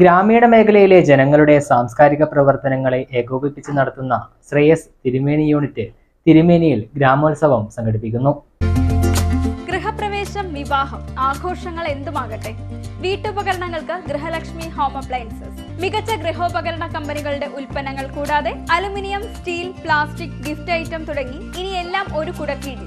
ഗ്രാമീണ മേഖലയിലെ ജനങ്ങളുടെ സാംസ്കാരിക പ്രവർത്തനങ്ങളെ ഏകോപിപ്പിച്ച് നടത്തുന്ന ശ്രേയസ് തിരുമേനി യൂണിറ്റ് തിരുമേനിയിൽ ഗ്രാമോത്സവം സംഘടിപ്പിക്കുന്നു. ഗൃഹപ്രവേശം വിവാഹം ആഘോഷങ്ങൾ എന്തുമാകട്ടെ? വീട്ടുപകരണങ്ങൾക്ക് ഗൃഹലക്ഷ്മി ഹോം അപ്ലയൻസസ്. മികച്ച ഗൃഹോപകരണ കമ്പനികളുടെ ഉൽപ്പന്നങ്ങൾ കൂടാതെ aluminium steel plastic gift item തുടങ്ങി ഇനിയെല്ലാം ഒരു കുടക്കീഴിൽ.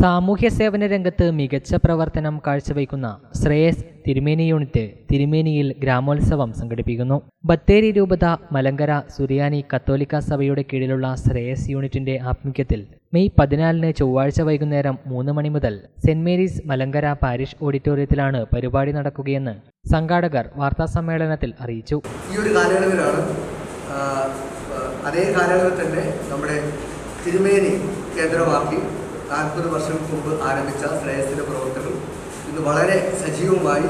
സാമൂഹ്യ സേവന രംഗത്ത് മികച്ച പ്രവർത്തനം കാഴ്ചവയ്ക്കുന്ന ശ്രേയസ് തിരുമേനി യൂണിറ്റ് തിരുമേനിയിൽ ഗ്രാമോത്സവം സംഘടിപ്പിക്കുന്നു. ബത്തേരി രൂപത മലങ്കര സുറിയാനി കത്തോലിക്ക സഭയുടെ കീഴിലുള്ള ശ്രേയസ് യൂണിറ്റിന്റെ ആഭിമുഖ്യത്തിൽ മെയ് പതിനാലിന് ചൊവ്വാഴ്ച വൈകുന്നേരം മൂന്ന് മണി മുതൽ സെന്റ് മേരീസ് മലങ്കര പാരിഷ് ഓഡിറ്റോറിയത്തിലാണ് പരിപാടി നടക്കുകയെന്ന് സംഘാടകർ വാർത്താസമ്മേളനത്തിൽ അറിയിച്ചു. ഈ ഒരു കാലയളവിലാണ് അതേ കാലയളവിൽ തന്നെ നമ്മുടെ തിരുമേനി കേന്ദ്രമാക്കി നാൽപ്പത് വർഷം മുമ്പ് ആരംഭിച്ച ശ്രേയസിന്റെ പ്രവർത്തനം ഇന്ന് വളരെ സജീവമായി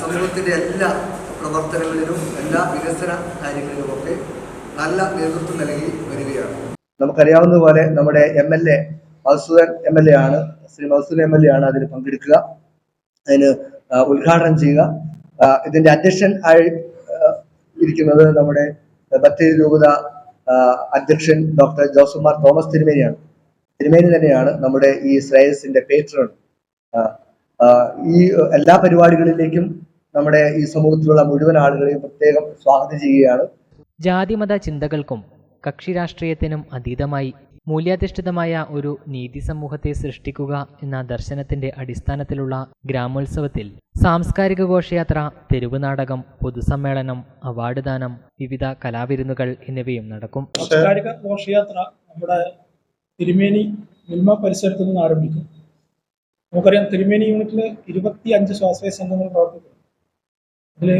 സമൂഹത്തിന്റെ എല്ലാ പ്രവർത്തനങ്ങളിലും എല്ലാ വികസന കാര്യങ്ങളിലുമൊക്കെ നല്ല നേതൃത്വം നൽകി വരികയാണ്. നമുക്കറിയാവുന്നതുപോലെ നമ്മുടെ M L A Madhusoodan M L A ആണ്. Shri Madhusoodan M L A ആണ് അതിൽ പങ്കെടുക്കുക. അതിന് ഉദ്ഘാടനം ചെയ്യുക. ഇതിന്റെ അധ്യക്ഷൻ ആയി ഇരിക്കുന്നത് നമ്മുടെ ബത്തേരി രൂപത അധ്യക്ഷൻ ഡോക്ടർ ജോസഫ് മാർ തോമസ് തിരുമേനിയാണ്. തിരുമേനി തന്നെയാണ് നമ്മുടെ ഈ ശ്രേയസിന്റെ പേട്രൺ ഈ എല്ലാ പരിപാടികളിലേക്കും നമ്മുടെ ഈ സമൂഹത്തിലുള്ള മുഴുവൻ ആളുകളെയും പ്രത്യേകം സ്വാഗതം ചെയ്യുകയാണ്. ജാതിമത ചിന്തകൾക്കും കക്ഷി രാഷ്ട്രീയത്തിനും അതീതമായി മൂല്യാധിഷ്ഠിതമായ ഒരു നീതി സമൂഹത്തെ സൃഷ്ടിക്കുക എന്ന ദർശനത്തിന്റെ അടിസ്ഥാനത്തിലുള്ള ഗ്രാമോത്സവത്തിൽ സാംസ്കാരിക ഘോഷയാത്ര തെരുവ് നാടകം പൊതുസമ്മേളനം അവാർഡ് ദാനം വിവിധ കലാവിരുന്നുകൾ എന്നിവയും നടക്കും. സാംസ്കാരിക ഘോഷയാത്ര നമ്മുടെ തിരുമേനി മിൽമ പരിസരത്ത് നിന്ന് ആരംഭിക്കും. നമുക്കറിയാം തിരുമേനി യൂണിറ്റിൽ ഇരുപത്തി അഞ്ച് സ്വാശ്രയ സംഘങ്ങൾ പ്രവർത്തിക്കുന്നു. അതിൽ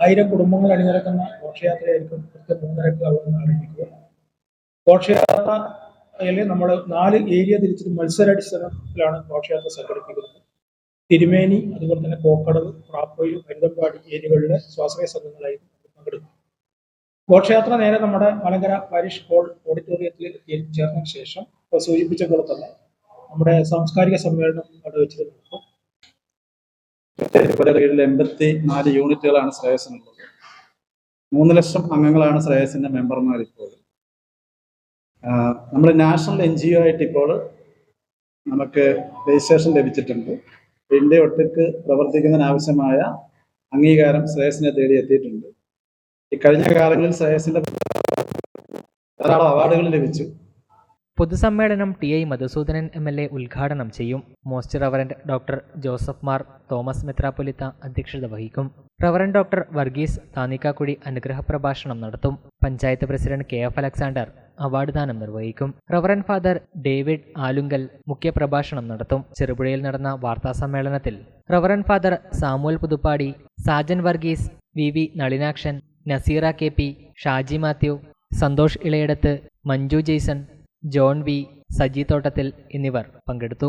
ആയിരം കുടുംബങ്ങൾ അണിനിരക്കുന്ന ഘോഷയാത്രയായിരിക്കും കൃത്യം മൂന്നരക്ക് അവിടെ നിന്ന് ആരംഭിക്കുക. ഘോഷയാത്രയിൽ നമ്മൾ നാല് ഏരിയ തിരിച്ചിട്ട് മത്സരാടിസ്ഥാനത്തിലാണ് ഘോഷയാത്ര സംഘടിപ്പിക്കുന്നത്. തിരുമേനി അതുപോലെ തന്നെ കോക്കടവ് പ്രാപ്പൊയിൽ മരുതമ്പാടി ഏരിയകളിലെ സ്വാശ്രയ സംഘങ്ങളായി പങ്കെടുക്കും. ഘോഷയാത്ര നേരെ നമ്മുടെ മലങ്കര പാരിഷ് ഹോൾ ഓഡിറ്റോറിയത്തിൽ ചേർന്ന ശേഷം ഇപ്പോൾ സൂചിപ്പിച്ച പോലെ തന്നെ നമ്മുടെ സാംസ്കാരിക സമ്മേളനം അവിടെ വെച്ചിട്ട് നടക്കും കീഴിൽ എൺപത്തി നാല് യൂണിറ്റുകളാണ് ശ്രേയസിനുള്ളത് മൂന്ന് ലക്ഷം അംഗങ്ങളാണ് ശ്രേയസിന്റെ മെമ്പർമാർ ഇപ്പോൾ. നമ്മൾ നാഷണൽ എൻ ജി ഒ ആയിട്ട് ഇപ്പോൾ നമുക്ക് രജിസ്ട്രേഷൻ ലഭിച്ചിട്ടുണ്ട്. ഇന്ത്യ ഒട്ടുക്ക് പ്രവർത്തിക്കുന്നതിനാവശ്യമായ അംഗീകാരം ശ്രേയസിനെ തേടി എത്തിയിട്ടുണ്ട് ഈ കഴിഞ്ഞ കാലങ്ങളിൽ ശ്രേയസിന്റെ ധാരാളം അവാർഡുകൾ ലഭിച്ചു. പൊതുസമ്മേളനം T I Madhusoodanan M L A ഉദ്ഘാടനം ചെയ്യും. Most reverend doctor Joseph Mar Thomas മെത്രാപ്പൊലിത്ത അധ്യക്ഷത വഹിക്കും. റവറന്റ് ഡോക്ടർ വർഗീസ് താനിക്കാക്കുഴി അനുഗ്രഹ പ്രഭാഷണം നടത്തും. Panchayat president K F Alexander award ദാനം നിർവഹിക്കും. റവറന്റ് ഫാദർ ഡേവിഡ് ആലുങ്കൽ മുഖ്യപ്രഭാഷണം നടത്തും. ചെറുപുഴയിൽ നടന്ന വാർത്താ സമ്മേളനത്തിൽ reverend father Samuel Puthuppadi Sajan Varghese V V Nalinakshan Naseera K P Shaji Mathew Santhosh Elayidathu Manju Jaison John V Saji Thottathil എന്നിവർ പങ്കെടുത്തു.